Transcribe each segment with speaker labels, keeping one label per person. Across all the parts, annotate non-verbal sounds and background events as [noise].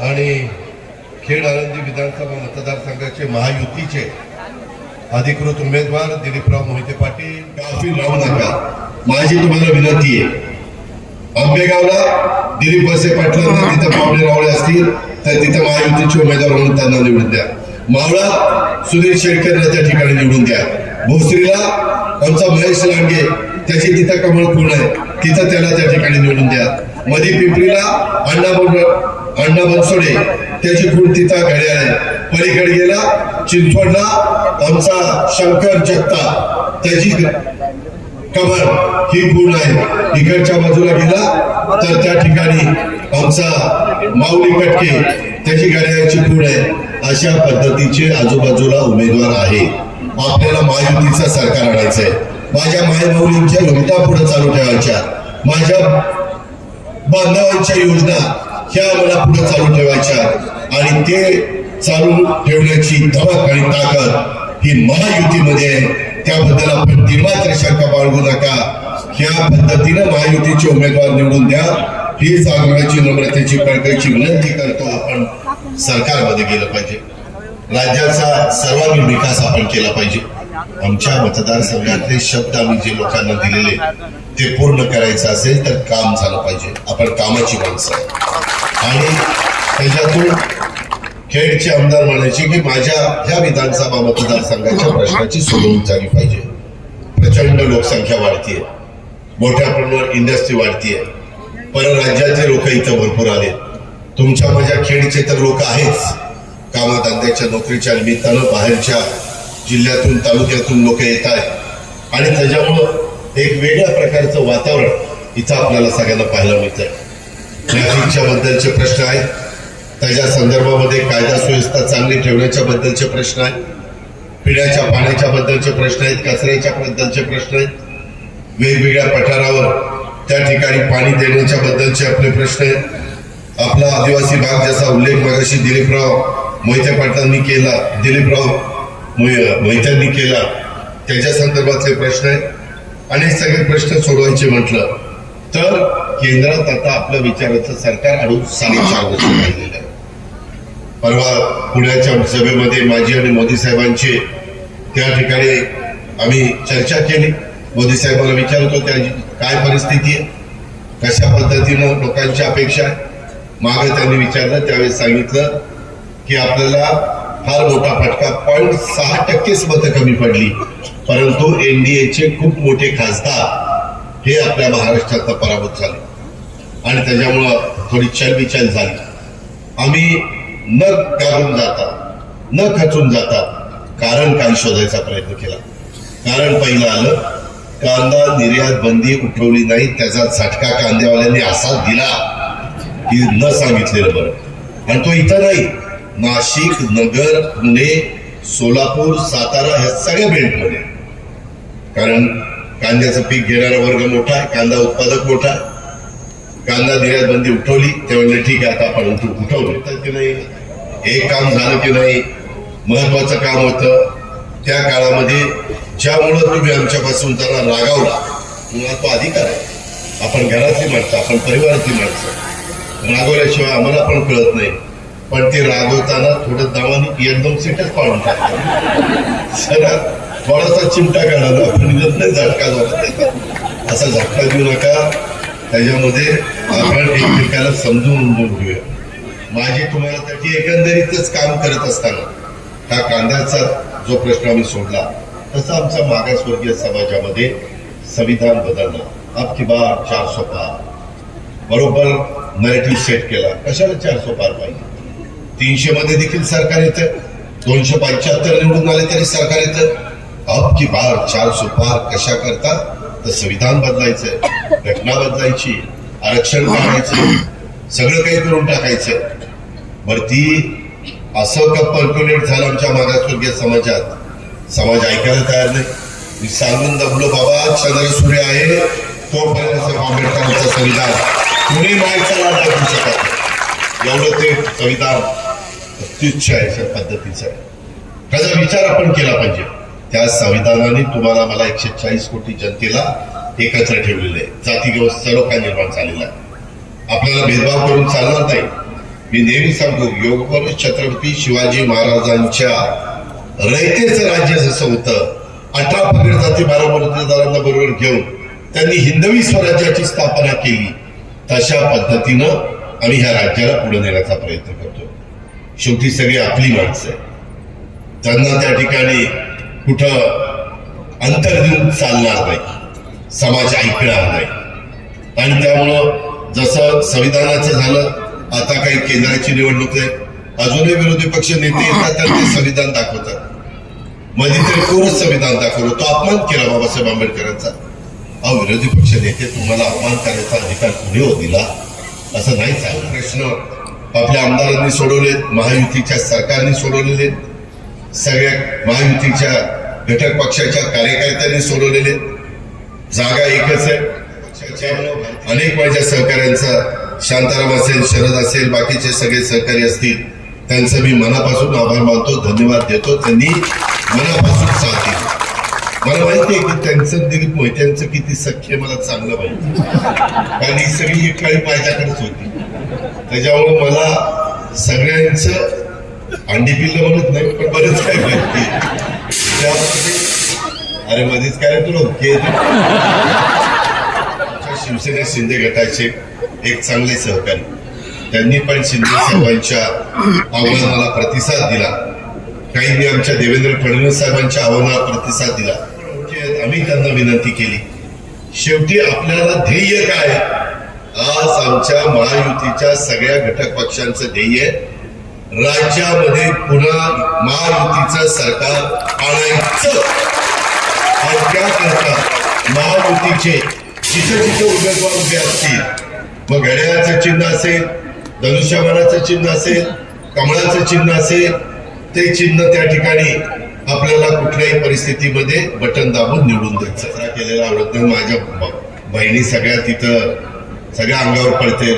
Speaker 1: आणि खेड आळंदी विधानसभा मतदारसंघाचे महायुतीचे अधिकृत उमेदवार दिलीपराव मोहिते पाटील. गाफील राहू नका. माझी तुम्हाला विनंती आहे. आंबेगावला दिलीप वळसे पाटलांना तिथं पावणे रावळे असतील तर तिथं महायुतीचे उमेदवार म्हणून त्यांना निवडून द्या. मावळा सुधीर शेळकरला त्या ठिकाणी निवडून द्या. भोसरीला आमचा महेश लांडगे त्याची तिथं कमळ पूर्ण आहे. तिथं त्याला त्या ठिकाणी निवडून द्या. मधी पिंपरीला अण्णा अण्णा बनसोडे त्याची खूण तिथं घड्याळ पलीकडे गेला चिंचवडला आमचा शंकर जगता. त्याची कमर ही पूर्ण आहे. इकडच्या बाजूला गेला तर त्या ठिकाणी आमचा माऊली कटके त्याची गाड्याची पूर्ण आहे. अशा पद्धतीचे आजूबाजूला उमेदवार आहे. आपल्याला महायुतीचं सरकार आणायचंय. माझ्या मायमाऊलींच्या योजना पुढे चालू ठेवायच्या. माझ्या बांधवांच्या योजना ह्या मला पुढे चालू ठेवायच्या आणि ते चालू ठेवण्याची धमक आणि ताकद ही महायुतीमध्ये त्याबद्दल आपण मात्र शंका बाळगू नका. या पद्धतीनं महायुतीचे उमेदवार निवडून द्या. हीच आग्रहाची नम्रतेची कळकळीची विनंती करतो आपण. सरकारमध्ये गेलं पाहिजे. राज्याचा सर्वांगीण विकास आपण केला पाहिजे. आमच्या मतदारसंघातले शब्द आम्ही जे लोकांना दिलेले ते पूर्ण करायचं असेल तर काम झालं पाहिजे. आपण कामाची माणसं आहे. आणि त्याच्यातून खेडचे आमदार म्हणायचे की माझ्या ह्या विधानसभा मतदारसंघाच्या प्रश्नाची सोडवणूक झाली पाहिजे. प्रचंड लोकसंख्या वाढतीये. मोठ्या प्रमाणावर इंडस्ट्री वाढतीये. परराज्यातले लोक इथं भरपूर आले तुमच्या माझ्या खेडचे तर लोक आहेच. कामाधंद्याच्या नोकरीच्या निमित्तानं बाहेरच्या जिल्ह्यातून तालुक्यातून लोक येत आहेत. आणि त्याच्यामुळं एक वेगळ्या प्रकारचं वातावरण इथं आपल्याला सगळ्यांना पाहायला मिळतंय. ट्रॅफिकच्या बद्दलचे प्रश्न आहेत. त्याच्या संदर्भामध्ये कायदा सुव्यवस्था चांगली ठेवण्याच्या बद्दलचे प्रश्न आहेत. पिण्याच्या पाण्याच्या बद्दलचे प्रश्न आहेत कचऱ्याच्या बद्दलचे प्रश्न आहेत. वेगवेगळ्या पठारावर त्या ठिकाणी पाणी देण्याच्या बद्दलचे आपले प्रश्न आहेत. आपला आदिवासी भाग ज्याचा उल्लेख मगाशी दिलीपराव मोहिते पाटलांनी केला दिलीपराव मोहित्यांनी केला त्याच्या संदर्भातले प्रश्न आहेत. आणि सगळे प्रश्न सोडवायचे म्हटलं तर केंद्रात आता आपलं विचाराचं सरकार आणून साडेचार वर्ष राहिलेलं आहे. परवा पुण्याच्या सभेमध्ये माझी आणि मोदी साहेबांची त्या ठिकाणी आम्ही चर्चा केली. मोदी साहेबांना विचारतो त्याची काय परिस्थिती आहे? कशा पद्धतीनं लोकांची अपेक्षा आहे? मागे त्यांनी विचारलं त्यावेळेस सांगितलं की आपल्याला फार मोठा फटका पॉईंट सहा टक्केच मतं कमी पडली. परंतु एनडीएचे खूप मोठे खासदार हे आपल्या महाराष्ट्रात पराभूत झालं. आणि त्याच्यामुळं थोडी चलबिचल झाली. आम्ही न घालून जाता न खचून जाता कारण काय शोधायचा प्रयत्न केला. कारण पहिलं आलं कांदा निर्यात बंदी उठवली नाही त्याचा झटका कांद्यावाल्यांनी असा दिला की न सांगितलेलं बरं. आणि तो इथं नाही नाशिक नगर पुणे सोलापूर सातारा ह्या सगळ्या बेल्टमध्ये कारण कांद्याचं पीक घेणारा वर्ग मोठा आहे कांदा उत्पादक मोठा आहे. कांदा निर्यात बंदी उठवली ते म्हणले ठीक आहे आता आपण उठ- उठवलं. की नाही एक काम झालं की नाही महत्वाचं काम होतं. त्या काळामध्ये ज्यामुळं तुम्ही आमच्यापासून त्यांना रागावला मुळात तो अधिकार आहे. आपण घरातली माणसं आपण परिवारातली माणसं. रागवल्याशिवाय आम्हाला पण कळत नाही. पण ते रागवताना थोडं दामाने एकदम सीटच पाडून टाकतात. [laughs] सगळा थोडासा चिमटा काढायला आपण देत नाही झटका झाला असा झटका देऊ नका. त्याच्यामध्ये आपण एकमेकाला समजून उमजून घेऊया. माझी तुम्हाला त्याची एकंदरीतच काम करत असताना हा कांद्याचा जो प्रश्न आम्ही सोडला तसा आमचा मागासवर्गीय समाजामध्ये संविधान बदलला अब की बार चार सो पार. बरोबर मराठी सेट केला. कशाला चार सो पार पाहिजे? तीनशे मध्ये देखील सरकार येतं. दोनशे पंच्याहत्तर निवडून आले तरी सरकार येतं. अब बार चार सुपार कशा करता? तर संविधान बदलायचंय घटना बदलायची आरक्षण काढायचं सगळं काही करून टाकायचं वरती असं का पर्क्युलेट झालं आमच्या मागासवर्गीय समाजात? समाज ऐकायला तयार नाही. मी सांगून दमलो बाबा चंद्र सूर्य आहे तोपर्यंत आंबेडकरांचं संविधान. कुणी नाही चालणार टाकू शकत. एवढं ते संविधान अत्युच्छ आहे पद्धतीचं. आहे त्याचा विचार आपण केला पाहिजे. त्या संविधानाने तुम्हाला मला एकशे चाळीस कोटी जनतेला एकत्र ठेवलेलं आहे. जाती व्यवस्था लोकांना निर्माण झालेला आहे. आपल्याला भेदभाव करून चालणार नाही. मी नेहमी सांगतो योगपरुष छत्रपती शिवाजी महाराजांच्या रयतेचं राज्य जसं होतं अठरा पगड जाती बारा मतदारांना बरोबर घेऊन त्यांनी हिंदवी स्वराज्याची स्थापना केली तशा पद्धतीनं आम्ही ह्या राज्याला पुढे नेण्याचा प्रयत्न करतो शेवटी सगळी आपली माणसं आहे त्यांना त्या ठिकाणी कुठं अंतर देऊन चालणार नाही. समाज ऐकणार नाही. आणि त्यामुळं जसं संविधानाचं झालं आता काही केंद्राची निवडणूक आहे. अजूनही विरोधी पक्ष नेते येतात तर ते संविधान दाखवतात. मध्ये तरी कोणच संविधान दाखवलं. तो अपमान केला बाबासाहेब आंबेडकरांचा. अहो विरोधी पक्ष नेते तुम्हाला अपमान करायचा अधिकार कुणी हो दिला? असं नाही चाललं प्रश्न आपल्या आमदारांनी सोडवलेत महायुतीच्या सरकारने सोडवलेले आहेत. सगळ्या महायुतीच्या घटक पक्षाच्या कार्यकर्त्यांनी सोडवलेले. आहेत. जागा एकच आहे. अनेक माझ्या सहकाऱ्यांचा शांताराम असेल शरद असेल बाकीचे सगळे सहकारी असतील त्यांचं मी मनापासून आभार मानतो धन्यवाद देतो. त्यांनी मनापासून साथ दिली. मला माहिती आहे की त्यांचं दिलीप मोहित्यांचं किती सख्य मला चांगलं माहिती कारण ही सगळी एक काही माझ्याकडेच होती. त्याच्यामुळे मला सगळ्यांचं अंडी पिल्लं म्हणत नाही पण बरेच काय माहिती. अरे मध्येच काय तुला? ओके शिवसेना शिंदे गटाचे एक चांगले सहकारी. त्यांनी पण शिंदे साहेबांच्या आव्हानाला प्रतिसाद दिला. काहींनी आमच्या देवेंद्र फडणवीस साहेबांच्या आव्हानाला प्रतिसाद दिला. आम्ही त्यांना विनंती केली. शेवटी आपल्याला ध्येय काय? आज आमच्या महायुतीच्या सगळ्या घटक पक्षांचं ध्येय राज्यामध्ये पुन्हा महायुतीचं सरकार आणायचं. आणि त्याकरता महायुतीचे जिथे जिथे उमेदवार उभे असतील मग घड्याळाचं चिन्ह असेल धनुष्यबाणाचं चिन्ह असेल कमळाचं चिन्ह असेल ते चिन्ह त्या ठिकाणी आपल्याला कुठल्याही परिस्थितीमध्ये बटन दाबून निवडून द्यायचं. केलेला आवडत नाही माझ्या बहिणी सगळ्या तिथं सगळ्या अंगावर पडते.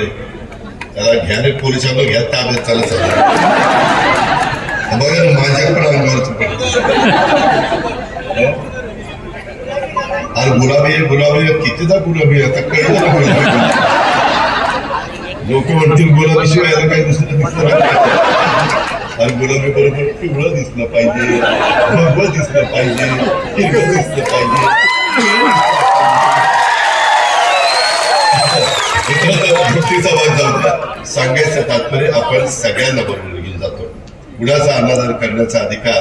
Speaker 1: त्याला घ्या रे पोलिसांना घ्या ताब्यात चालत चालला बघा ना, माझ्या पण अंगावरच पडते अरे गुलाबी आहे, गुलाबी कितीदा गुलाबी आहे? आता कळलं ना गुलाबी लोक म्हणतील गुलाबी शिवाय याला काही दुसरं दिसलं नाही. अरे गुलाबी बरोबर पिवळं दिसलं पाहिजे भगवं दिसलं पाहिजे हिरवं दिसलं पाहिजे. गोष्टीचा भाग जाऊ द्या सांगायचं तात्पर्य आपण सगळ्यांना बरोबर घेऊन जातो. कुणाचा अनादर करण्याचा अधिकार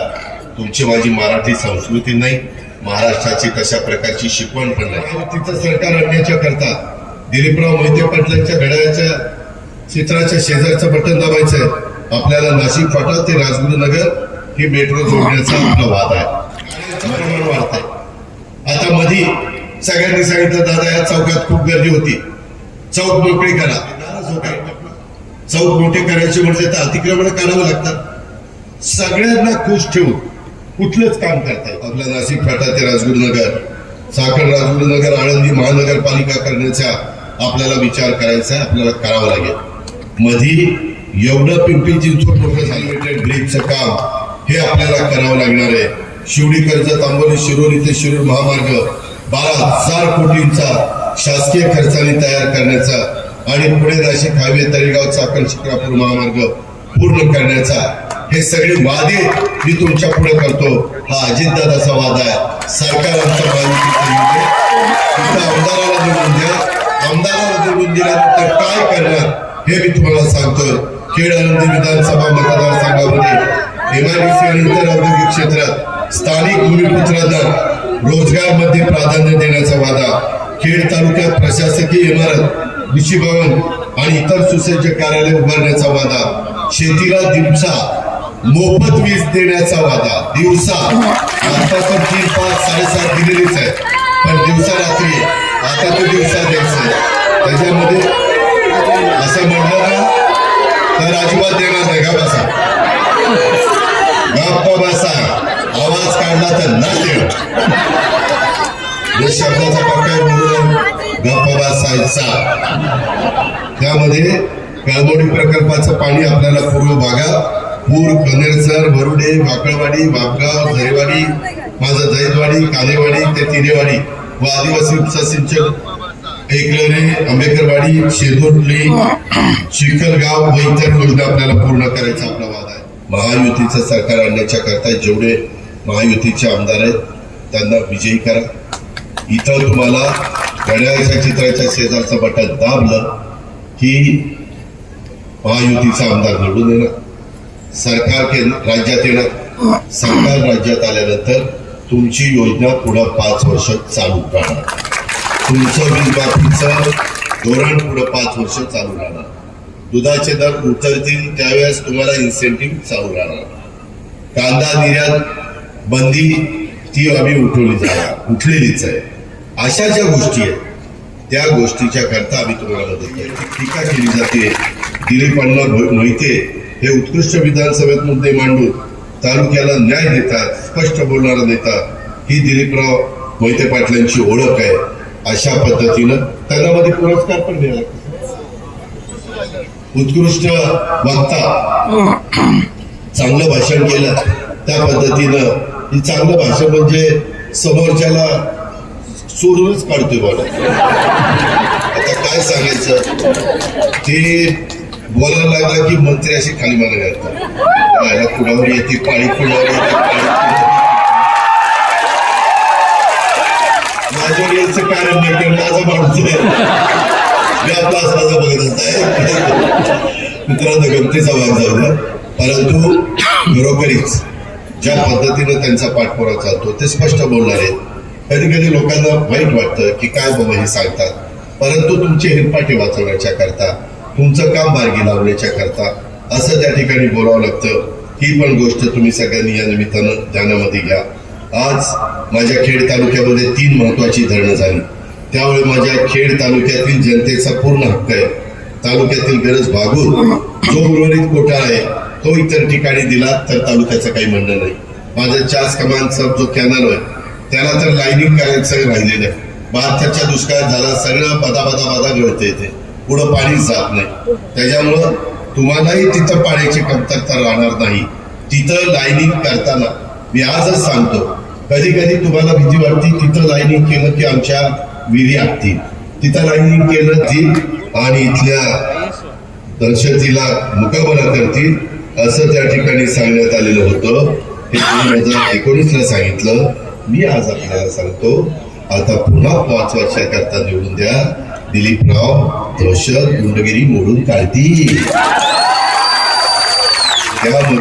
Speaker 1: तुमची माझी मराठी संस्कृती नाही महाराष्ट्राची तशा प्रकारची शिकवण पण नाही. तिथं सरकार आणण्याच्या करता दिलीपराव मोहिते पाटलांच्या घड्याळाच्या चित्राच्या शेजारचं बटन दाबायचं आहे आपल्याला नाशिक फाटा ते राजगुरुनगर ही मेट्रो जोडण्याचा आपला वाद आहे. आता मधी सगळ्यांनी सांगितलं दादा या चौकात खूप गर्दी होती. चौक मोकळी करा. चौक मोठे करायचे म्हणजे तर अतिक्रमण करावं लागतात. सगळ्यांना खुश ठेवून कुठलंच काम करतात आपला नाशिक फाटा ते राजगुरुनगर साखर राजगुरुनगर आळंदी महानगरपालिका करण्याचा आपल्याला विचार करायचा आपल्याला करावं लागेल. मधी एवढं पिंपरी चिंचवड मोठं सॅलिमेटेड ब्रिजचं काम हे आपल्याला करावं लागणार आहे. शिवडी कर्ज तांबोली शिरोली ते शिरूर महामार्ग बारा हजार कोटींचा शासकीय खर्चाने तयार करण्याचा आणि पुणे नाशिक हायवे तळेगाव चाकण शिक्रापूर महामार्ग पूर्ण करण्याचा हे सगळे वादे मी तुमच्यापुढे करतो. हा अजितदादाचा वाद आहे. सरकार आमचं आमदाराला निवडून द्या. आमदाराला निवडून दिल्यानंतर काय करणार हे मी तुम्हाला सांगतोय. खेड आनंदी विधानसभा मतदारसंघामध्ये एमआयडीसी आणि इतर औद्योगिक क्षेत्रात स्थानिक भूमिपुत्रांना रोजगारमध्ये प्राधान्य देण्याचा वादा खेड तालुक्यात प्रशासकीय इमारत ऋषी भवन आणि इतर सुसज्ज कार्यालय उभारण्याचा वादा. शेतीला दिवसा मोफत वीज देण्याचा वादा. दिवसा आता तीन पाच साडेसात दिलेलीच आहे पण दिवसा रात्री आता तो दिवसा द्यायचा आहे. त्याच्यामध्ये असं म्हटलं ना तर अजिबात देणार नाही. का बसा? गप्प बसा? आवाज काढला तर ना देणार. या शब्दाचा प्रकार म्हणून गप्प त्यामध्ये कळमोडी प्रकल्पाचं पाणी आपल्याला पूर्व भागात. पूर कनेरसर भरुडे वाकळवाडी वापगाव झरेवाडी माझं जैतवाडी कालेवाडी ते तिनेवाडी व आदिवासी उपसा सिंचन एकलरे आंबेकरवाडी शेदोटली चिखलगाव व इतर योजना आपल्याला पूर्ण करायचा आपला वाद आहे. महायुतीचं सरकार आणण्याच्या करता जेवढे महायुतीचे आमदार आहेत त्यांना विजयी करा. इथं तुम्हाला घड्याळ्याच्या चित्राच्या शेजारचं बटन दाबलं की महायुतीचा आमदार निवडून येणार. सरकार केंद्र राज्यात येणार. सरकार राज्यात आल्यानंतर तुमची योजना पुढं पाच वर्ष चालू राहणार. तुमचं वीज बाबतीचं धोरण पुढं पाच वर्ष चालू राहणार. दुधाचे दर उतरतील त्यावेळेस तुम्हाला इन्सेंटिव्ह चालू राहणार. कांदा निर्यात बंदी ती आम्ही उठवली जाणार. उठलेलीच आहे. अशा ज्या गोष्टी आहेत त्या गोष्टीच्या करता आम्ही तुम्हाला मदत करतो. टीका केली जाते. दिलीप अण्णा मोहिते हे उत्कृष्ट विधानसभेत मुद्दे मांडून तालुक्याला न्याय देतात स्पष्ट बोलणारा नेता. ही दिलीपराव मोहिते पाटलांची ओळख आहे. अशा पद्धतीनं त्यांना मध्ये पुरस्कार पण द्यायला उत्कृष्ट वक्ता. चांगलं भाषण केलं. त्या पद्धतीनं चांगलं भाषण म्हणजे समोरच्याला सोडूनच काढतोय मला आता काय सांगायचं? ते बोलायला लागला की मंत्री असे खाली मागे घालतात कुणावर येते पाळी कुणावर येते माझ्यावर यायचं कारण नाही कारण माझा माणूस मी आपला असण्याचा बघत असताय मित्रांनो गमतीचा भाग झाला. परंतु बरोबरीच ज्या पद्धतीनं त्यांचा पाठपुरा चालतो ते स्पष्ट बोलणार आहेत. कधी कधी लोकांना वाईट वाटतं की काय बाबा हे सांगतात. परंतु तुमची हिरपाटी वाचवण्याच्या करता तुमचं काम मार्गी लावण्याच्या करता असं त्या ठिकाणी बोलावं लागतं. ही पण गोष्ट तुम्ही सगळ्यांनी या निमित्तानं ध्यानामध्ये घ्या. आज माझ्या खेड तालुक्यामध्ये तीन महत्वाची धरणं झाली. त्यामुळे माझ्या खेड तालुक्यातील जनतेचा पूर्ण हक्क आहे. तालुक्यातील गरज भागून जो उर्वरित कोटा आहे तो इतर ठिकाणी दिला तर तालुक्याचं काही म्हणणं नाही. माझा चास कमानचा जो कॅनल आहे त्याला तर लाईनिंग करायचं राहिलेलं आहे. बहात्तरच्या दुष्काळ झाला सगळं बदा बदा बदा गळते येते पुढं पाणीच जात नाही. त्याच्यामुळं तुम्हालाही तिथं पाण्याची कमतरता राहणार नाही. तिथं लाईनिंग करताना मी आजच सांगतो कधी कधी तुम्हाला भीती वाटते तिथं लाईनिंग केलं की आमच्या विहिरी आखतील तिथं लाईनिंग केलं ती आणि इथल्या दहशतीला मुकाबला करतील असं त्या ठिकाणी सांगण्यात आलेलं होतं. हे दोन हजार एकोणीसला सांगितलं. मी आज आपल्याला सांगतो आता पुन्हा पाच वर्षाकरता निवडून द्या. दिलीपराव दहशत गुंडगिरी मोडून काढतील. त्यामध्ये